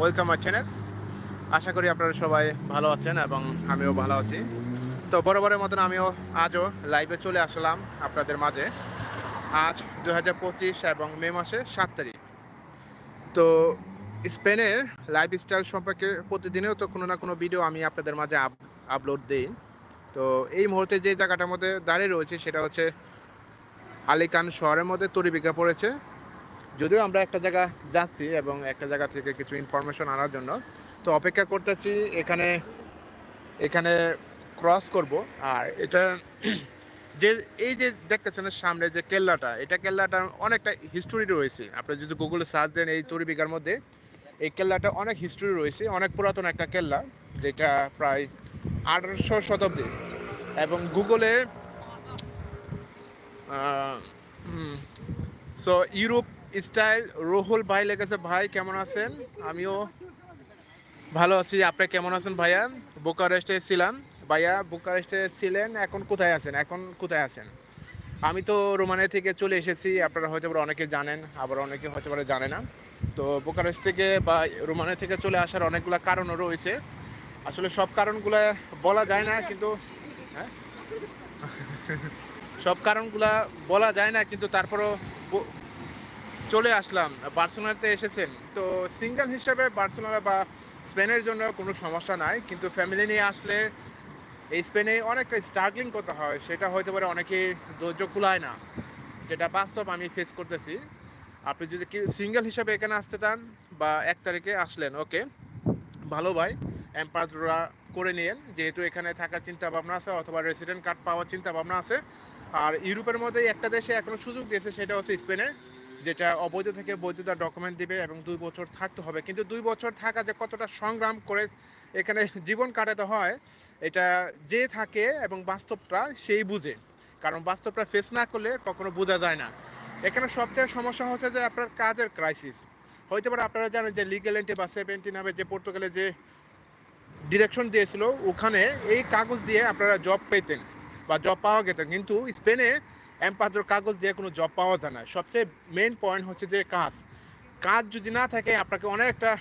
Welcome আর channel আশা করি আপনারা সবাই ভালো আছেন এবং আমিও ভালো আছি। তো বরাবরের মতন আমিও আজও লাইভে চলে আসলাম আপনাদের মাঝে। আজ দু হাজার পঁচিশ এবং মে মাসে সাত তারিখ। তো স্পেনের লাইফ স্টাইল সম্পর্কে প্রতিদিনেও তো কোনো না কোনো ভিডিও আমি আপনাদের মাঝে আপলোড দিই। তো এই মুহূর্তে যে জায়গাটার মধ্যে দাঁড়িয়ে রয়েছে সেটা হচ্ছে আলিকান শহরের মধ্যে তরিবিকা পড়েছে। যদিও আমরা একটা জায়গা যাচ্ছি এবং একটা জায়গা থেকে কিছু ইনফরমেশন আনার জন্য, তো অপেক্ষা করতেছি এখানে এখানে ক্রস করব। আর এটা যে, এই যে দেখতেছেন সামনে যে কেল্লাটা, এটা কেল্লাটা অনেকটা হিস্টোরি রয়েছে। আপনি যদি গুগলে সার্চ দেন এই তরি বিঘার মধ্যে, এই কেল্লাটা অনেক হিস্টোরি রয়েছে, অনেক পুরাতন একটা কেল্লা, যেটা প্রায় আঠারোশো শতাব্দী। এবং গুগলে সো ইউরোপ স্টাইল, রোহুল ভাই লেগেছে। ভাই, কেমন আছেন? আমিও ভালো আছি। আপনি কেমন আছেন ভাইয়া? বুকারেস্টে ছিলাম। ভাইয়া, বুকারেস্টে ছিলেন, এখন কোথায় আছেন? এখন কোথায় আছেন? আমি তো রোমানিয়া থেকে চলে এসেছি। আপনারা হয়তো অনেকে জানেন, আবার অনেকে হয়তো পারে জানে না। তো বুকারেস্ট থেকে বা রোমানিয়া থেকে চলে আসার অনেকগুলো কারণও রয়েছে। আসলে সব কারণগুলো বলা যায় না, কিন্তু হ্যাঁ? সব কারণগুলা বলা যায় না, কিন্তু তারপরও চলে আসলাম, বার্সেলোনাতে এসেছেন। তো সিঙ্গেল হিসেবে বার্সেলোনা বা স্পেনের জন্য কোনো সমস্যা নাই, কিন্তু ফ্যামিলি নিয়ে আসলে এই স্পেনে অনেকটা স্ট্রাগলিং করতে হয়। সেটা হয়তো পারে অনেকে ধৈর্য কুলায় না। যেটা বাস্তব আমি ফেস করতেছি। আপনি যদি সিঙ্গেল হিসাবে এখানে আসতে চান বা এক তারিখে আসলেন ওকে ভালো ভাই, এম্পায়াররা করে নিয়েন। যেহেতু এখানে থাকার চিন্তা ভাবনা আছে, অথবা রেসিডেন্ট কার্ড পাওয়ার চিন্তা ভাবনা আছে। আর ইউরোপের মধ্যে একটা দেশে এখনও সুযোগ দিয়েছে, সেটা হচ্ছে স্পেনে। যেটা অবৈধ থেকে বৈধতার ডকুমেন্ট দিবে এবং দুই বছর থাকতে হবে। কিন্তু দুই বছর থাকা যে কতটা সংগ্রাম করে এখানে জীবন কাটাতে হয়, এটা যে থাকে এবং বাস্তবটা সেই বুঝে। কারণ বাস্তবটা ফেস না করলে কখনো বোঝা যায় না। এখানে সবচেয়ে সমস্যা হচ্ছে যে আপনার কাজের ক্রাইসিস হয়তো পারে আপনারা জানেন যে লিগেল এন্টি বা সেভেন্টি নামে যে পর্তুগালে যে ডিরেকশন দিয়েছিল, ওখানে এই কাগজ দিয়ে আপনারা জব পেতেন। বা জব পাওয়া যেত কিন্তু স্পেনে এমপাদ্র কাগজ দিয়ে কোনো জব পাওয়া যায় না। সবচেয়ে মেন পয়েন্ট হচ্ছে যে কাজ। কাজ যদি না থাকে, আপনাকে অনেকটা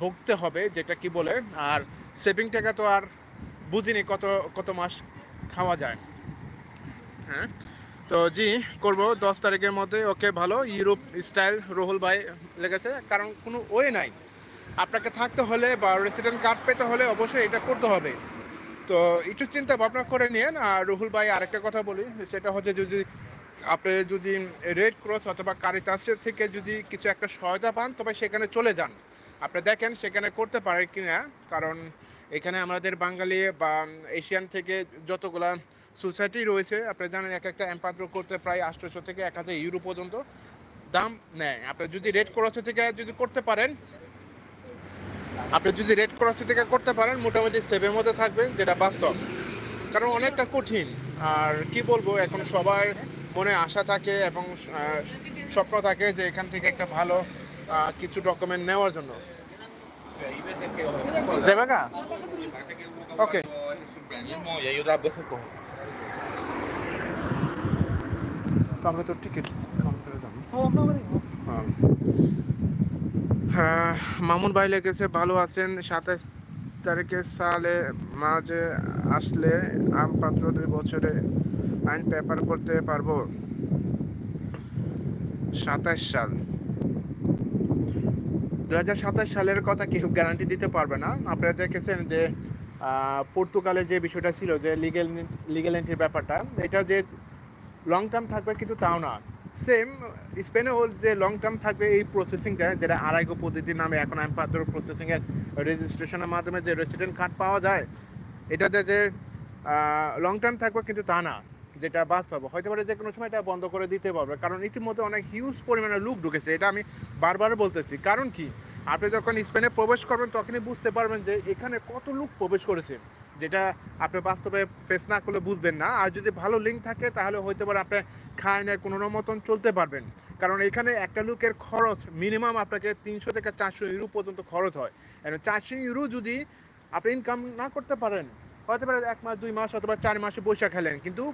ভুগতে হবে, যেটা কি বলে, আর সেভিং টাকা তো আর বুঝিনি কত কত মাস খাওয়া যায়। হ্যাঁ? তো জি, করব। দশ তারিখের মধ্যে ওকে ভালো। ইউরোপ স্টাইল রোহুল ভাই লেগেছে, কারণ কোনো ওয়ে নাই। আপনাকে থাকতে হলে বা রেসিডেন্ট কার্ড পেতে হলে অবশ্যই এটা করতে হবে। তো একটু চিন্তা ভাবনা করে নিন আর রুহুল ভাই, আরেকটা কথা বলি, সেটা হচ্ছে যদি আপনি যদি রেড ক্রস অথবা কারিতাসের থেকে যদি কিছু একটা সহায়তা পান, তবে সেখানে চলে যান। আপনি দেখেন সেখানে করতে পারে কি না কারণ এখানে আমাদের বাঙালি বা এশিয়ান থেকে যতগুলা সোসাইটি রয়েছে, আপনি জানেন এক একটা এম্পাদ্র করতে প্রায় আটশোশো থেকে এক হাজার ইউরো পর্যন্ত দাম নেয়। আপনি যদি রেড ক্রসের থেকে যদি করতে পারেন আপনি যদি রেড ক্রস থেকে করতে পারেন মোটামুটি সেভের মধ্যে থাকবেন যেটা বাস্তব। কারণ অনেকটা কঠিন। আর কি বলব এখন সবার মনে আশা থাকে এবং স্বপ্ন থাকে যে এখান থেকে একটা ভালো কিছু ডকুমেন্ট নেওয়ার জন্য। ওকে তো আমরা তো টিকিট হ্যাঁ। মামুন ভাই লেগেছে, ভালো আছেন। সাতাশ তারিখে সালে মাঝে আসলে আমপাত্র দুই বছরে আইন পেপার করতে পারব। সাতাশ সাল। দু সাতাশ সালের কথা কেউ গ্যারান্টি দিতে পারবে না। আপনারা দেখেছেন যে পর্তুগালে যে বিষয়টা ছিল, যে লিগেল লিগেল এন্ট্রির ব্যাপারটা, এটা যে লং টার্ম থাকবে কিন্তু তাও না। সেম স্পেনেও যে লং টার্ম থাকবে এই প্রসেসিংটা যেটা আড়াইগো পদ্ধতি নামে এখন এম্পাদ্র প্রসেসিংয়ের রেজিস্ট্রেশনের মাধ্যমে যে রেসিডেন্ট কার্ড পাওয়া যায়, এটাতে যে লং টার্ম থাকবে কিন্তু তা না, যেটা বাস্তব। হয়তো পারে যে কোনো সময় এটা বন্ধ করে দিতে পারবে, কারণ ইতিমধ্যে অনেক হিউজ পরিমাণে লোক ঢুকেছে, এটা আমি বারবার বলতেছি। কারণ কি? আপনি যখন স্পেনে প্রবেশ করবেন, তখনই বুঝতে পারবেন যে এখানে কত লোক প্রবেশ করেছে। যেটা আপনি বাস্তবে ফেস না করলে বুঝবেন না। আর যদি ভালো লিঙ্ক থাকে, তাহলে হয়তো পারে আপনি খায় না কোনো মতন চলতে পারবেন। কারণ এখানে একটা লোকের খরচ মিনিমাম আপনাকে তিনশো থেকে চারশো ইউরো পর্যন্ত খরচ হয়। চারশো ইউরো যদি আপনি ইনকাম না করতে পারেন হতে পারে এক মাস, দুই মাস অথবা চার মাসে বৈশাখ খেলেন কিন্তু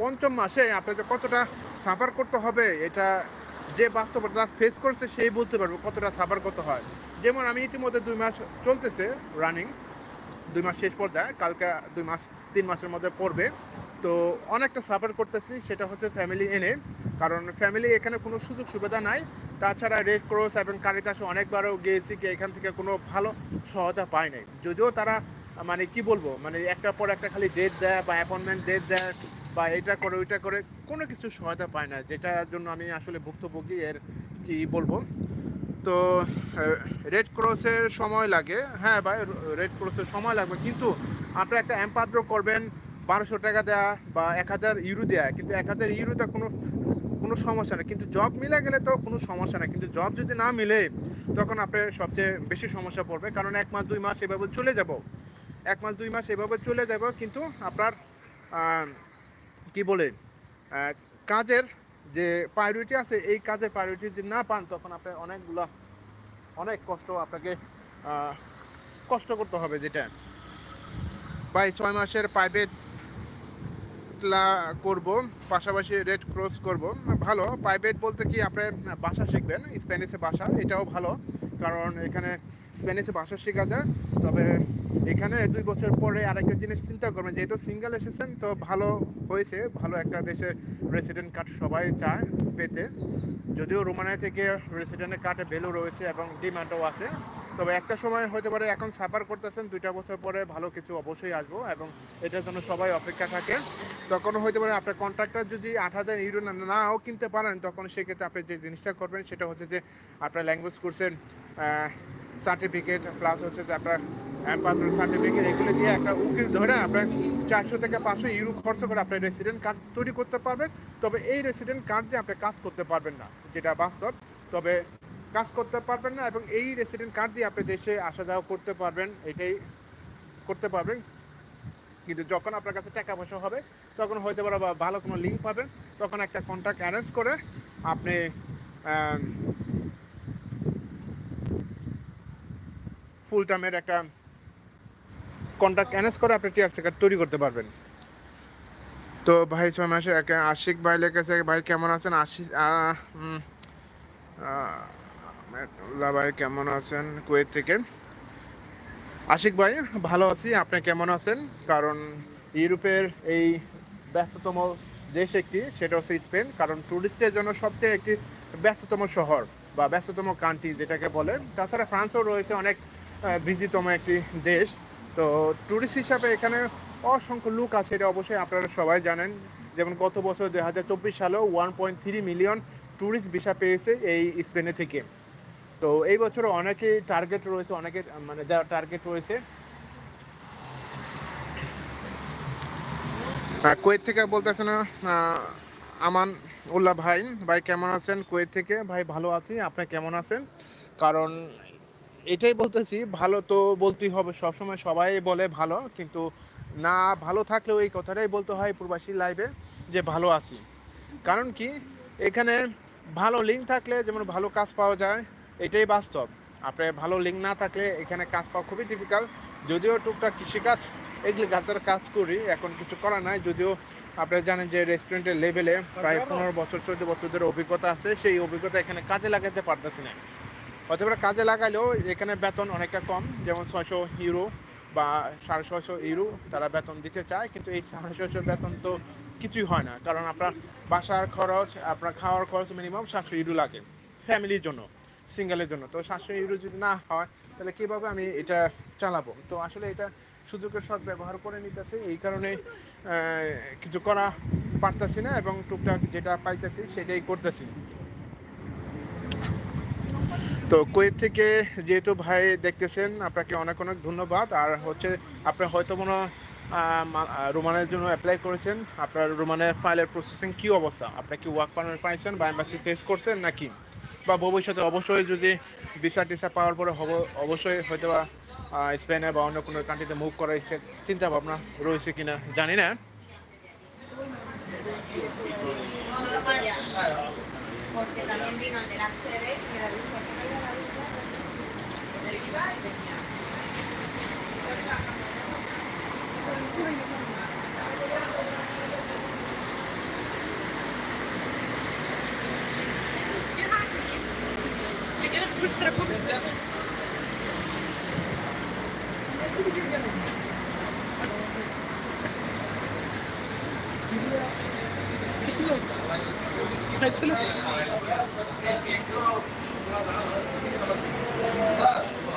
পঞ্চম মাসে আপনাকে কতটা সাফার করতে হবে, এটা যে বাস্তবতা ফেস করছে, সেই বলতে পারবে কতটা সাফার করতে হয়। যেমন আমি ইতিমধ্যে দুই মাস চলতেছে রানিং দুই মাস শেষ পর্যায়ে, কালকে দুই মাস, তিন মাসের মধ্যে পড়বে। তো অনেকটা সাফার করতেছি, সেটা হচ্ছে ফ্যামিলি এনে। কারণ ফ্যামিলি এখানে কোনো সুযোগ সুবিধা নাই। তাছাড়া রেড ক্রস এবং কারিতাসে অনেকবারও গিয়েছি কি এখান থেকে কোনো ভালো সহায়তা পায় নাই। যদিও তারা মানে কি বলব মানে একটার পর একটা খালি ডেট দেয় বা অ্যাপয়েন্টমেন্ট ডেট দেয় বা এটা করে, ওইটা করে, কোনো কিছু সহায়তা পায় না, যেটার জন্য আমি আসলে ভুক্তভোগী এর কি বলব। তো রেড ক্রসের সময় লাগে। হ্যাঁ ভাই রেড ক্রসের সময় লাগবে। কিন্তু আপনারা একটা অ্যাম্পাদ্র করবেন, বারোশো টাকা দেয়া বা এক হাজার ইউরো দেয়া। কিন্তু এক হাজার ইউরোটা কোনো কোনো সমস্যা নেই কিন্তু জব মিলে গেলে তো কোনো সমস্যা নেই কিন্তু জব যদি না মিলে, তখন আপনার সবচেয়ে বেশি সমস্যা পড়বে। কারণ এক মাস, দুই মাস এভাবে চলে যাব। এক মাস, দুই মাস এভাবে চলে যাব। কিন্তু আপনার কি বলে কাজের যে প্রায়োরিটি আছে, এই কাজের প্রায়োরিটি যদি না পান, তখন আপনার অনেকগুলো, অনেক কষ্ট আপনাকে কষ্ট করতে হবে যেটা। প্রায় ছয় মাসের প্রাইভেট করব, পাশাপাশি রেড ক্রস করব। ভালো প্রাইভেট বলতে কি আপনার ভাষা শিখবেন স্প্যানিশে ভাষা, এটাও ভালো। কারণ এখানে স্প্যানিশে ভাষা শেখা যায়। তবে এখানে দুই বছর পরে আরেকটা জিনিস চিন্তা করবেন, যেহেতু সিঙ্গেল এসেছেন, তো ভালো হয়েছে। ভালো একটা দেশের রেসিডেন্ট কার্ড সবাই চায় পেতে। যদিও রোমানিয়া থেকে রেসিডেন্টের কার্ডে ভ্যালু রয়েছে এবং ডিমান্ডও আছে। তবে একটা সময় হতে পারে এখন সাফার করতেছেন, দুইটা বছর পরে ভালো কিছু অবশ্যই আসব এবং এটার জন্য সবাই অপেক্ষা থাকে। তখন হতে পারে আপনার কন্ট্রাক্টর যদি আট হাজার ইউরো নাও কিনতে পারেন, তখন সেক্ষেত্রে আপনি যে জিনিসটা করবেন সেটা হচ্ছে যে আপনার ল্যাঙ্গুয়েজ কোর্সের সার্টিফিকেট প্লাস হচ্ছে যে আপনার অ্যাম্পাসের সার্টিফিকেট এগুলো দিয়ে একটা উকিল ধরে আপনার চারশো থেকে পাঁচশো ইউরো খরচ করে আপনার রেসিডেন্ট কার্ড তৈরি করতে পারবেন। তবে এই রেসিডেন্ট কার্ড দিয়ে আপনি কাজ করতে পারবেন না, যেটা বাস্তব। তবে কাজ করতে পারবেন না এবং এই রেসিডেন্ট কার্ড দিয়ে আপনি দেশে আসা যাওয়া করতে পারবেন, এটাই করতে পারবেন। কিন্তু যখন আপনার কাছে টাকা পয়সা হবে, তখন হয়তো বা ভালো কোনো লিঙ্ক পাবেন। তখন একটা কন্ট্যাক্ট অ্যারেঞ্জ করে আপনি ফুল টাইমের একটা কন্ট্যাক্ট অ্যারেঞ্জ করে আপনি টিআরসি কার্ড তৈরি করতে পারবেন। তো ভাই, ছয় মাসে আশিক ভাই লেগেছে ভাই কেমন আছেন? আশিক ভাই কেমন আছেন? কুয়েত থেকে। আশিক ভাই, ভালো আছি। আপনি কেমন আছেন? কারণ ইউরোপের এই ব্যস্ততম দেশ একটি, সেটা হচ্ছে স্পেন। কারণ টুরিস্টের জন্য সবচেয়ে একটি ব্যস্ততম শহর বা ব্যস্ততম কান্ট্রি যেটাকে বলে। তাছাড়া ফ্রান্সও রয়েছে অনেক বিজিতম একটি দেশ। তো টুরিস্ট হিসাবে এখানে অসংখ্য লোক আছে, এটা অবশ্যই আপনারা সবাই জানেন। যেমন গত বছর দুই হাজার চব্বিশ সালেও one point three million tourist visa পেয়েছে এই স্পেনে থেকে। তো এই বছর অনেকে টার্গেট রয়েছে, অনেকে মানে টার্গেট রয়েছে। কুয়েত থেকে বলতেছে না আমান উল্লাহ ভাই। ভাই কেমন আছেন কুয়েত থেকে? ভাই ভালো আছি, আপনি কেমন আছেন? কারণ এটাই বলতেছি, ভালো তো বলতেই হবে। সবসময় সবাই বলে ভালো, কিন্তু না ভালো থাকলেও এই কথাটাই বলতে হয় প্রবাসী লাইফে যে ভালো আছি। কারণ কি? এখানে ভালো লিঙ্ক থাকলে যেমন ভালো কাজ পাওয়া যায়, এটাই বাস্তব। আপনার ভালো লিঙ্ক না থাকলে এখানে কাজ পাওয়া খুবই ডিফিকাল্ট যদিও টুকটাক কৃষিকাজ, এগুলি গাছের কাজ করি, এখন কিছু করা নাই। যদিও আপনারা জানেন যে রেস্টুরেন্টের লেভেলে প্রায় পনেরো বছর, চোদ্দ বছর ধরে অভিজ্ঞতা আছে। সেই অভিজ্ঞতা এখানে কাজে লাগাতে পারতেছি না। হয়তো বা কাজে লাগালেও এখানে বেতন অনেকটা কম, যেমন ছয়শো ইউরো বা সাড়ে ছয়শো ইউরো তারা বেতন দিতে চায়, কিন্তু এই সাড়ে ছয়শো বেতন তো কিছুই হয় না, কারণ আপনার বাসার খরচ, আপনার খাওয়ার খরচ মিনিমাম সাতশো ইউরো লাগে, ফ্যামিলির জন্য, সিঙ্গেলের জন্য। তো সাতশো ইউরো যদি না হয়, তাহলে কীভাবে আমি এটা চালাবো? তো আসলে এটা সুযোগের সৎ ব্যবহার করে নিতেছে, এই কারণে কিছু করা পারতেছি না এবং টুকটাক যেটা পাইতেছি সেটাই করতেছি। তো কুয়েত থেকে যেহেতু ভাই দেখতেছেন, আপনাকে অনেক অনেক ধন্যবাদ। আর হচ্ছে, আপনি হয়তো কোনো রোমানের জন্য অ্যাপ্লাই করেছেন। আপনার রোমানের ফাইলের প্রসেসিং কি অবস্থা? আপনি কি ওয়ার্ক পারমিট পাইছেন বা এম্বাসি ফেস করছেন নাকি? বা ভবিষ্যতে অবশ্যই যদি ভিসা টিসা পাওয়ার পরে হব, অবশ্যই হয়তো বা স্পেনে বা অন্য কোনো কান্ট্রিতে মুভ করার চিন্তা ভাবনা রয়েছে কিনা জানি না। Porque también vino que dijo быстро купит, да? Hepsini.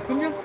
Cũng.